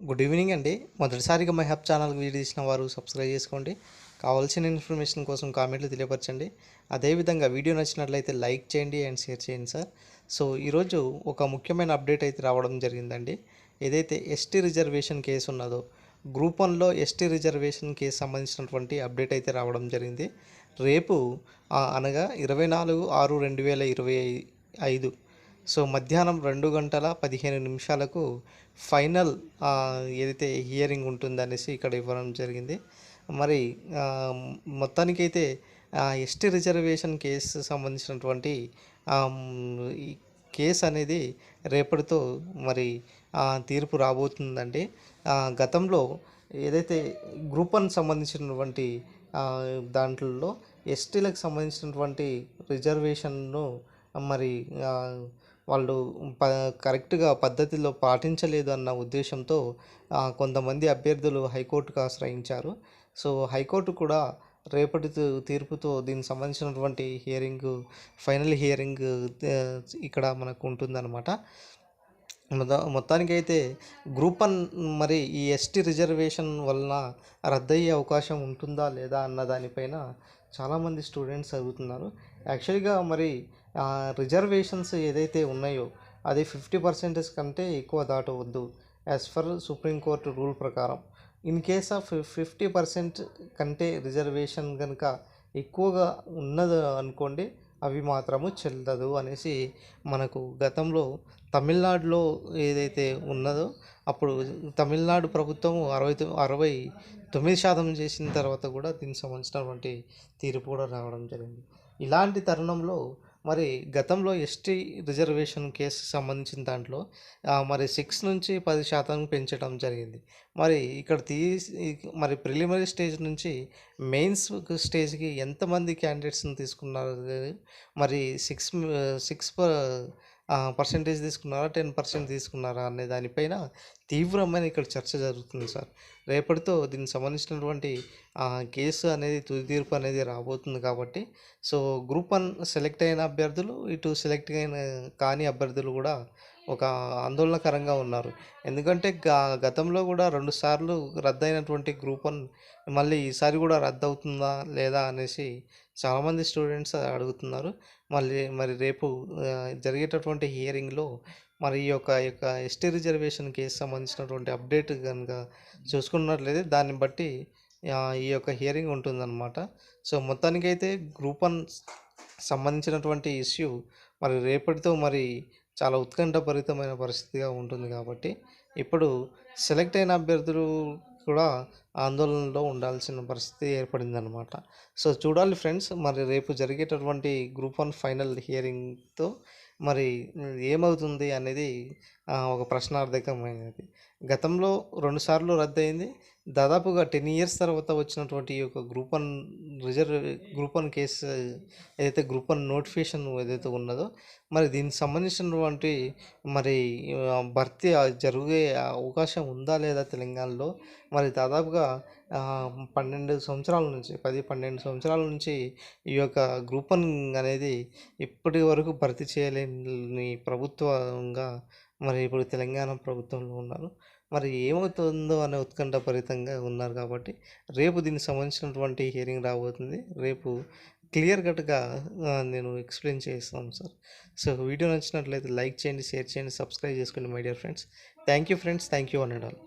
Good evening అండి. మొదటిసారిగా my hub ఛానల్కి వీడియో తీసిన వారు సబ్స్క్రైబ్ చేసుకోండి. కావాల్సిన ఇన్ఫర్మేషన్ కోసం కామెంట్లు తెలియపరచండి. అదేవిధంగా వీడియో నచ్చినట్లయితే లైక్ చేయండి అండ్ షేర్ చేయండి సార్. సో ఈరోజు ఒక ముఖ్యమైన అప్డేట్ అయితే రావడం జరిగిందండి. ఏదైతే ఎస్టీ రిజర్వేషన్ కేసు ఉన్నదో గ్రూప్ వన్లో ఎస్టీ రిజర్వేషన్ కేసు సంబంధించినటువంటి అప్డేట్ అయితే రావడం జరిగింది. రేపు ఆ, అనగా ఇరవై నాలుగు ఆరు రెండు వేల ఇరవై ఐదు సో మధ్యాహ్నం రెండు గంటల పదిహేను నిమిషాలకు ఫైనల్ ఏదైతే హియరింగ్ ఉంటుందనేసి ఇక్కడ ఇవ్వడం జరిగింది. మరి మొత్తానికైతే ఎస్టీ రిజర్వేషన్ కేసు సంబంధించినటువంటి కేసు అనేది రేపటితో మరి తీర్పు రాబోతుందండి. గతంలో ఏదైతే గ్రూప్ వన్ సంబంధించినటువంటి దాంట్లో ఎస్టీలకు సంబంధించినటువంటి రిజర్వేషన్ను మరి వాళ్ళు ప కరెక్ట్గా పద్ధతిలో పాటించలేదు అన్న ఉద్దేశంతో కొంతమంది అభ్యర్థులు హైకోర్టుకు ఆశ్రయించారు. సో హైకోర్టు కూడా రేపటి తీర్పుతో దీనికి సంబంధించినటువంటి హియరింగ్ ఫైనల్ హియరింగ్ ఇక్కడ మనకు ఉంటుందన్నమాట. మొద- మొత్తానికైతే గ్రూప్ వన్ మరి ఈ ఎస్టీ రిజర్వేషన్ వలన రద్దయ్యే అవకాశం ఉంటుందా లేదా అన్న దానిపైన చాలామంది స్టూడెంట్స్ చదువుతున్నారు యాక్చువల్గా మరి రిజర్వేషన్స్ ఏదైతే ఉన్నాయో అది ఫిఫ్టీ పర్సెంటేజ్ కంటే ఎక్కువ దాటవద్దు. As for supreme court rule ప్రకారం. In case of fifty percent కంటే రిజర్వేషన్ కనుక ఎక్కువగా ఉన్నది అనుకోండి అవి మాత్రము చెల్లదు అనేసి మనకు గతంలో తమిళనాడులో ఏదైతే ఉన్నదో అప్పుడు తమిళనాడు ప్రభుత్వం అరవై అరవై తొమ్మిది శాతం చేసిన తర్వాత కూడా దీనికి సంబంధించినటువంటి తీర్పు కూడా రావడం జరిగింది. ఇలాంటి తరుణంలో మరి గతంలో ఎస్టీ రిజర్వేషన్ కేసు సంబంధించిన దాంట్లో మరి సిక్స్ నుంచి పది శాతం పెంచడం జరిగింది. మరి ఇక్కడ తీసి మరి ప్రిలిమినరీ స్టేజ్ నుంచి మెయిన్స్ స్టేజ్కి ఎంతమంది క్యాండిడేట్స్ని తీసుకున్నారు? మరి సిక్స్ సిక్స్ పర్సెంటేజ్ తీసుకున్నారా టెన్ పర్సెంట్ తీసుకున్నారా అనే దానిపైన తీవ్రమైన ఇక్కడ చర్చ జరుగుతుంది సార్. రేపటితో దీనికి సంబంధించినటువంటి కేసు అనేది తుది తీర్పు అనేది రాబోతుంది కాబట్టి సో గ్రూప్ వన్ సెలెక్ట్ అయిన అభ్యర్థులు ఇటు సెలెక్ట్ అయిన కాని అభ్యర్థులు కూడా ఒక ఆందోళనకరంగా ఉన్నారు. ఎందుకంటే గతంలో కూడా రెండుసార్లు రద్దయినటువంటి గ్రూప్ వన్ మళ్ళీ ఈసారి కూడా రద్దు అవుతుందా లేదా అనేసి చాలామంది స్టూడెంట్స్ అడుగుతున్నారు. మళ్ళీ మరి రేపు జరిగేటటువంటి హియరింగ్లో మరి ఈ యొక్క యొక్క ఎస్టీ రిజర్వేషన్ కేసు సంబంధించినటువంటి అప్డేట్ కనుక చూసుకున్నట్లయితే దాన్ని బట్టి ఈ యొక్క హియరింగ్ ఉంటుందన్నమాట. సో మొత్తానికైతే గ్రూప్ వన్ సంబంధించినటువంటి ఇష్యూ మరి రేపటితో మరి చాలా ఉత్కంఠభరితమైన పరిస్థితిగా ఉంటుంది కాబట్టి ఇప్పుడు సెలెక్ట్ అయిన అభ్యర్థులు కూడా ఆందోళనలో ఉండాల్సిన పరిస్థితి ఏర్పడిందనమాట సో చూడాలి ఫ్రెండ్స్. మరి రేపు జరిగేటటువంటి గ్రూప్ వన్ ఫైనల్ హియరింగ్తో మరి ఏమవుతుంది అనేది ఒక ప్రశ్నార్థకమైనది. గతంలో రెండుసార్లు రద్దయింది. దాదాపుగా టెన్ ఇయర్స్ తర్వాత వచ్చినటువంటి ఈ యొక్క group one reserve group one case ఏదైతే గ్రూప్ వన్ నోటిఫికేషన్ ఏదైతే ఉన్నదో మరి దీనికి సంబంధించినటువంటి మరి భర్తీ జరిగే అవకాశం ఉందా లేదా తెలంగాణలో? మరి దాదాపుగా పన్నెండు సంవత్సరాల నుంచి పది పన్నెండు సంవత్సరాల నుంచి ఈ యొక్క గ్రూప్ వన్ అనేది ఇప్పటి వరకు భర్తీ చేయలేని ప్రభుత్వంగా మరి ఇప్పుడు తెలంగాణ ప్రభుత్వంలో ఉన్నారు. మరి ఏమవుతుందో అనే ఉత్కంఠభరితంగా ఉన్నారు కాబట్టి రేపు దీనికి సంబంధించినటువంటి హియరింగ్ రాబోతుంది. రేపు క్లియర్ కట్గా నేను ఎక్స్ప్లెయిన్ చేస్తాను సార్. సో వీడియో నచ్చినట్లయితే లైక్ చేయండి షేర్ చేయండి సబ్స్క్రైబ్ చేసుకోండి my dear friends thank you friends thank you an and all